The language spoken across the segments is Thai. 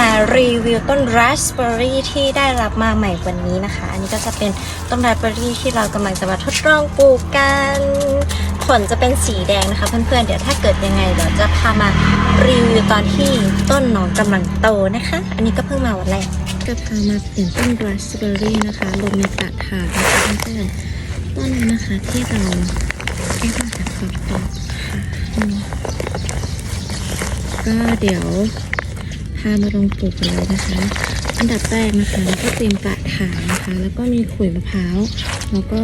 มารีวิวต้นราสเบอร์รี่ที่ได้รับมาใหม่วันนี้นะคะ อันนี้ก็จะเป็นต้นราสเบอร์รี่ที่เรากำลังจะมาทดลองปลูกกัน ผลจะเป็นสีแดงนะคะเพื่อนๆ เดี๋ยวถ้าเกิดยังไงเดี๋ยวจะพามารีวิวตอนที่ต้นน้องกำลังโตนะคะ อันนี้ก็เพิ่งมาวันแรก ก็พามาเปลี่ยนต้นราสเบอร์รี่นะคะลงในกระถางนะคะเพื่อนๆ ต้นนะคะที่เราแก้มาจากฝักตอกค่ะอืมก็เดี๋ยว พามาลงปลูกกันเลยนะคะ อันดับแรกนะคะก็เตรียมกระถางนะคะ แล้วก็มีขุยมะพร้าวแล้วก็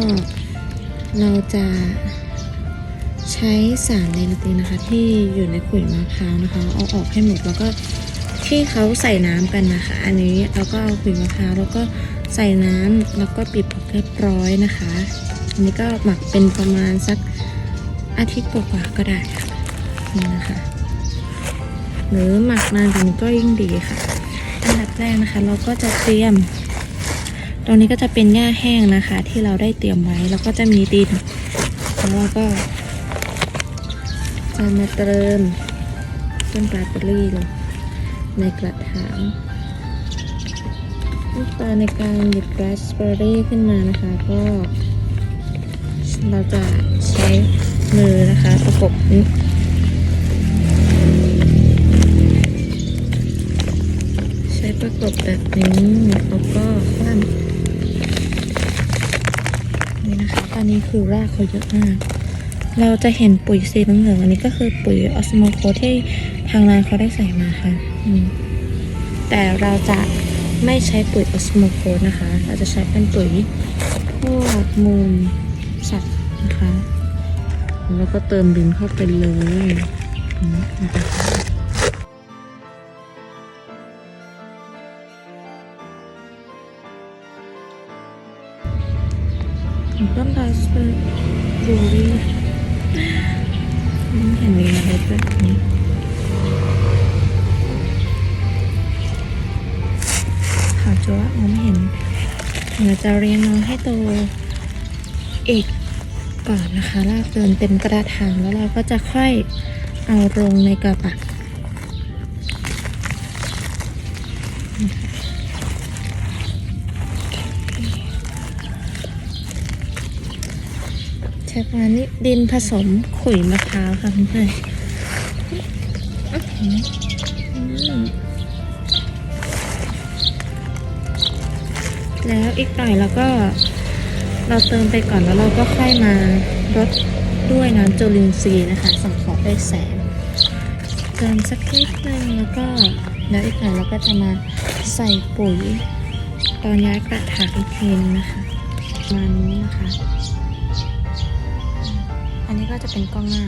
เราจะใช้สารไนตรเจนนะคะ ที่อยู่ในขุยมะพร้าวนะคะ เอาออกให้หมดแล้วก็ที่เขาใส่น้ำกันนะคะ อันนี้เราก็เอาขุยมะพร้าวแล้วก็ใส่น้ำแล้วก็ปิดเรียบร้อยนะคะ อันนี้ก็หมักเป็นประมาณสักอาทิตย์กว่าๆก็ได้ค่ะนี่นะคะ หรือหมักนานกว่านี้ก็ยิ่งดีค่ะ อันดับแรกนะคะ เราก็จะเตรียม ตรงนี้ก็จะเป็นหญ้าแห้งนะคะ ที่เราได้เตรียมไว้ แล้วก็จะมีดิน แล้วเราก็จะมาเติมต้นปลาเบอร์รี่ลงในกระถางขั้นตอนในการหยิบราสเบอร์รี่ขึ้นมานะคะ ก็ เราจะใช้มือนะคะประกบ กแบบนี้แล้วก็คว่ำนี่นะคะ ตอนนี้คือรากเขาเยอะมาก เราจะเห็นปุ๋ยสีเหลืองอันนี้ก็คือปุ๋ยออสโมโคที่ทางร้านเขาได้ใส่มาค่ะแต่เราจะไม่ใช้ปุ๋ยออสโมโคนะคะ เราจะใช้เป็นปุ๋ยพวกมูลสัตว์นะคะ แล้วก็เติมดินเข้าไปเลยนะคะ ต้นราสเบอร์รี่ไม่เห็นมีอะไรแบบนี้ขาวจัวมองไม่เห็นเราจะเรียงน้องให้โตอีกก่อนนะคะลากเดินเต็มกระถางแล้วเราก็จะค่อยเอาลงในกระบะ ช้ประมานี้ดินผสมขุยมะพร้าวค่ะเพื่อนๆอื้อหืออืมแล้วอีกหน่อยเราก็เราเติมไปก่อนแล้วเราก็ค่อยมารดด้วยน้ำจุลินทรีย์นะคะสังเคราะห์ด้วยแสงเติมสักนิดนึงแล้วก็แล้วอีกหน่อยเราก็จะมาใส่ปุ๋ยตอนย้ายกระถางอีกทีนึงนะคะประมาณนี้นะคะ อันนี้ก็จะเป็นกล้องหน้า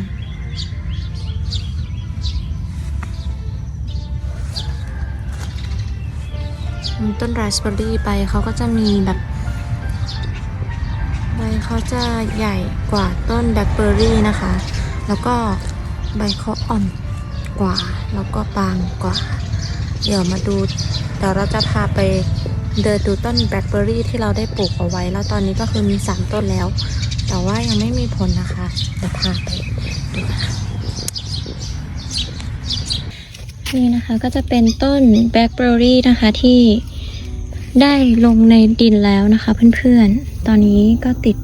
ต้นราสเบอร์รี่ใบเขาก็จะมีแบบใบเขาจะใหญ่กว่าต้นแบล็คเบอร์รี่นะคะ แล้วก็ใบเขาอ่อนกว่า แล้วก็บางกว่า เดี๋ยวมาดูเดี๋ยวเราจะพาไปเดินดูต้นแบล็คเบอร์รี่ที่เราได้ปลูกเอาไว้ แล้วตอนนี้ก็คือมีสามต้นแล้ว แต่ว่ายังไม่มีผลนะคะเดี๋ยวพาไปดูนะคะนี่นะคะก็จะเป็นต้นแบล็คเบอร์รี่นะคะที่ได้ลงในดินแล้วนะคะเพื่อนๆ ตอนนี้ก็ติด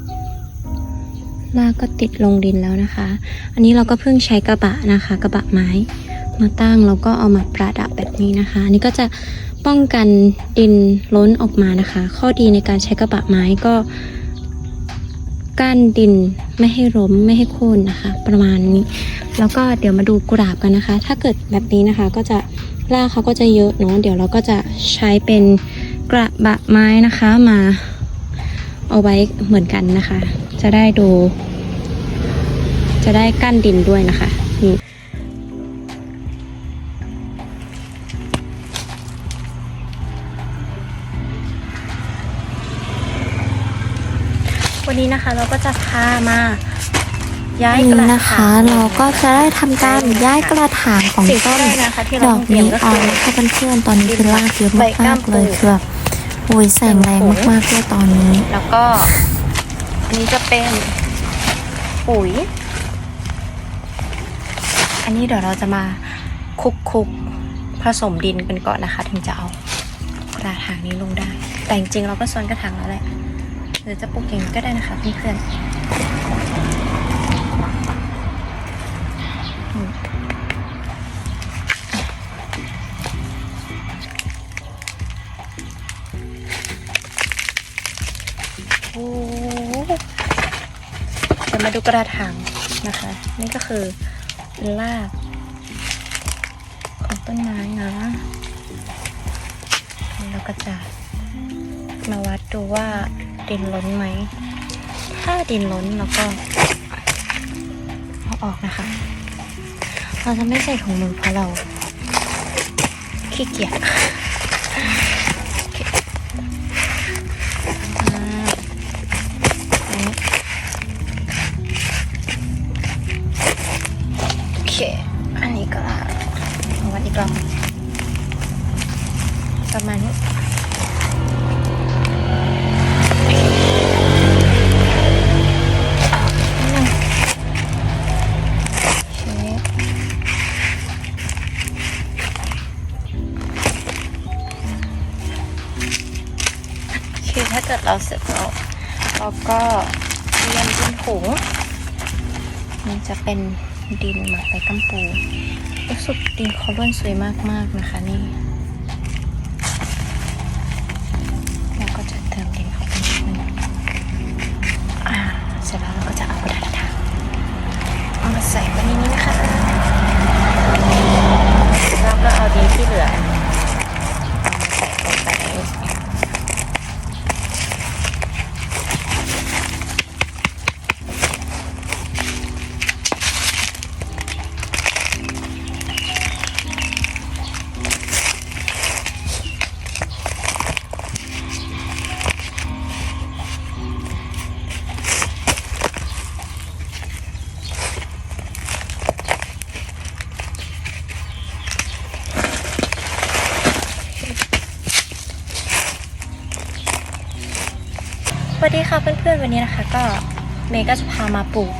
รากก็ติดลงดินแล้วนะคะ อันนี้เราก็เพิ่งใช้กระบะนะคะ กระบะไม้มาตั้งแล้วก็เอามาประดับแบบนี้นะคะ อันนี้ก็จะป้องกันดินล้นออกมานะคะ ข้อดีในการใช้กระบะไม้ก็ กั้นดินไม่ให้ล้มไม่ให้โค่นนะคะ ประมาณนี้ แล้วก็เดี๋ยวมาดูกุหลาบกันนะคะ ถ้าเกิดแบบนี้นะคะก็จะรากเขาก็จะเยอะเนาะเดี๋ยวเราก็จะใช้เป็นกระบะไม้นะคะมาเอาไว้เหมือนกันนะคะ จะได้ดู จะได้กั้นดินด้วยนะคะนี่ นนี้นะคะ เราก็จะพามาย้ายวันกนี้ระนะคะถางเราก็จะได้ทำการย้ายกระถางของสิ่งต้ที่นได้นะคะที่ดเราอกต้องเตรียนี้มก็ออคืนอค่ะเพื่อนๆตอนนี้คือรากเยอะใบกล้ามมากๆเลยปูคือแบบโอ้ยแสงแรงมากๆเลยตอนนี้ แล้วก็อันนี้จะเป็นปุ๋ย อันนี้เดี๋ยวเราจะมาคลุกคุกๆผสมดินกันก่อนนะคะ ถึงจะเอากระถางนี้ลงได้ แต่จริงๆเราก็ซ้อนกระถางแล้วแหละ หรือจะปลูกเองก็ได้นะคะเพื่อนๆอืมโอ้เดี๋ยวมาดูกระถางนะคะ นี่ก็คือรากของต้นไม้นะแล้วก็จะมาวัดดูว่า ดินล้นไหม ถ้าดินล้นเราก็เอาออกนะคะ เราจะไม่ใส่ถุงมือเพราะเราขี้เกียจโอเคอันนี้ก็เอาวัดอีกรอบประมาณนี้ เราเสร็จแล้วเราก็เตรียมดินถุงมันจะเป็นดินหมักใบกัมปูรู้สึกดินเขาร่วนสวยมากๆนะคะนี่ วันนี้นะคะก็เมย์ก็จะพามาปลูก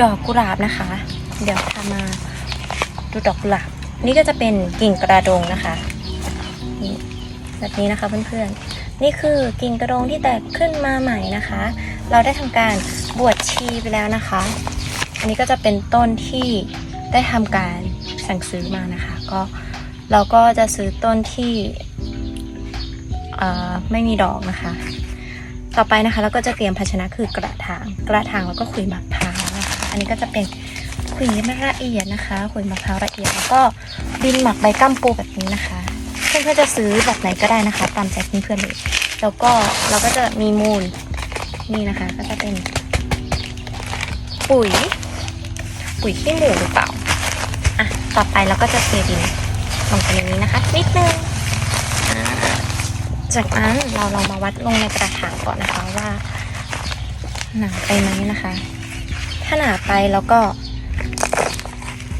ดอกกุหลาบนะคะ เดี๋ยวพามาดูดอกกุหลาบ นี่ก็จะเป็นกิ่งกระดงนะคะแบบนี้นะคะเพื่อนๆ นี่คือกิ่งกระดงที่แตกขึ้นมาใหม่นะคะ เราได้ทำการบวชชีไปแล้วนะคะ อันนี้ก็จะเป็นต้นที่ได้ทำการสั่งซื้อมานะคะ ก็เราก็จะซื้อต้นที่ไม่มีดอกนะคะ ต่อไปนะคะเราก็จะเตรียมภาชนะคือกระถาง กระถางแล้วก็ขุยมะพร้าวนะคะ อันนี้ก็จะเป็นขุยมะละเอียดนะคะขุยมะพร้าวละเอียดแล้วก็ดินหมักใบกัมปูแบบนี้นะคะเพื่อนๆจะซื้อแบบไหนก็ได้นะคะ ตามใจเพื่อนๆเลย แล้วก็เราก็จะมีมูลนี่นะคะ ก็จะเป็น ปุ๋ย ปุ๋ยขี้หมูหรือเปล่าอะต่อไปเราก็จะเทดินลงไปในนี้นะคะ นิดนึง จากนั้นเราลองมาวัดลงในกระถางก่อนนะคะว่าหนาไปไหมนะคะ ถ้าหนาไปเราก็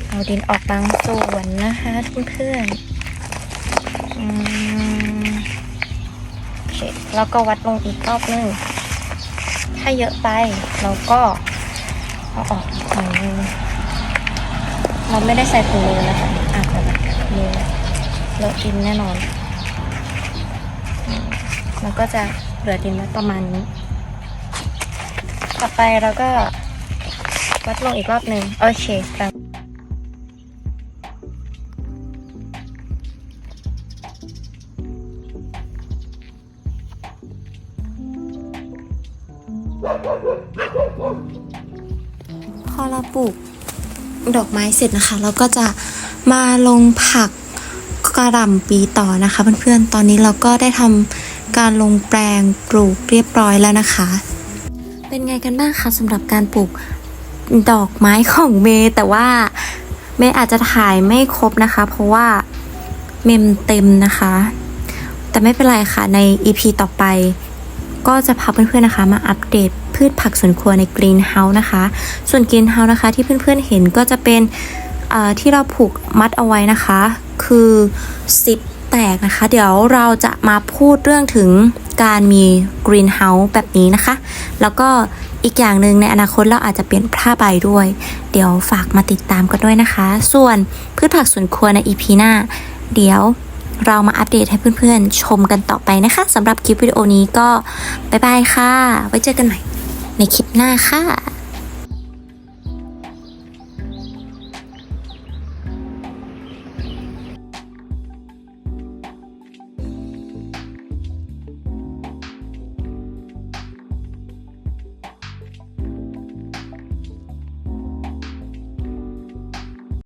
เอาดินออกบางส่วนนะคะเพื่อนๆอืมโอเคแล้วก็วัดลงอีกรอบนึงถ้าเยอะไปเราก็เอาออกอีกหน่อยนึงเราไม่ได้ใส่ถุงมือนะคะอาจจะแบบมือเลอะดินแน่นอน แล้วก็จะเหลือดินไว้ประมาณนี้ ต่อไปเราก็วัดลงอีกรอบหนึ่งโอเคตามพอเราปลูกดอกไม้เสร็จนะคะ เราก็จะมาลงผักกระหล่ำปีต่อนะคะเพื่อนๆ ตอนนี้เราก็ได้ทำ การลงแปลงปลูกเรียบร้อยแล้วนะคะ เป็นไงกันบ้างคะสำหรับการปลูกดอกไม้ของเมย์แต่ว่าเมย์อาจจะถ่ายไม่ครบนะคะ เพราะว่าเมมเต็มนะคะ แต่ไม่เป็นไรค่ะใน EP ต่อไป ก็จะพาเพื่อนๆนะคะ มาอัปเดตพืชผักสวนครัวในกรีนเฮาส์นะคะ ส่วนกรีนเฮาส์นะคะ ที่เพื่อนๆเห็นก็จะเป็นที่เราผูกมัดเอาไว้นะคะ คือซิป แตกนะคะ เดี๋ยวเราจะมาพูดเรื่องถึงการมีกรีนเฮาส์แบบนี้นะคะ แล้วก็อีกอย่างหนึ่งในอนาคตเราอาจจะเปลี่ยนผ้าใบด้วย เดี๋ยวฝากมาติดตามกันด้วยนะคะ ส่วนพืชผักสวนครัวใน EP หน้า เดี๋ยวเรามาอัปเดตให้เพื่อนๆ ชมกันต่อไปนะคะสำหรับคลิปวิดีโอนี้ก็บ๊ายบายค่ะ ไว้เจอกันใหม่ในคลิปหน้าค่ะ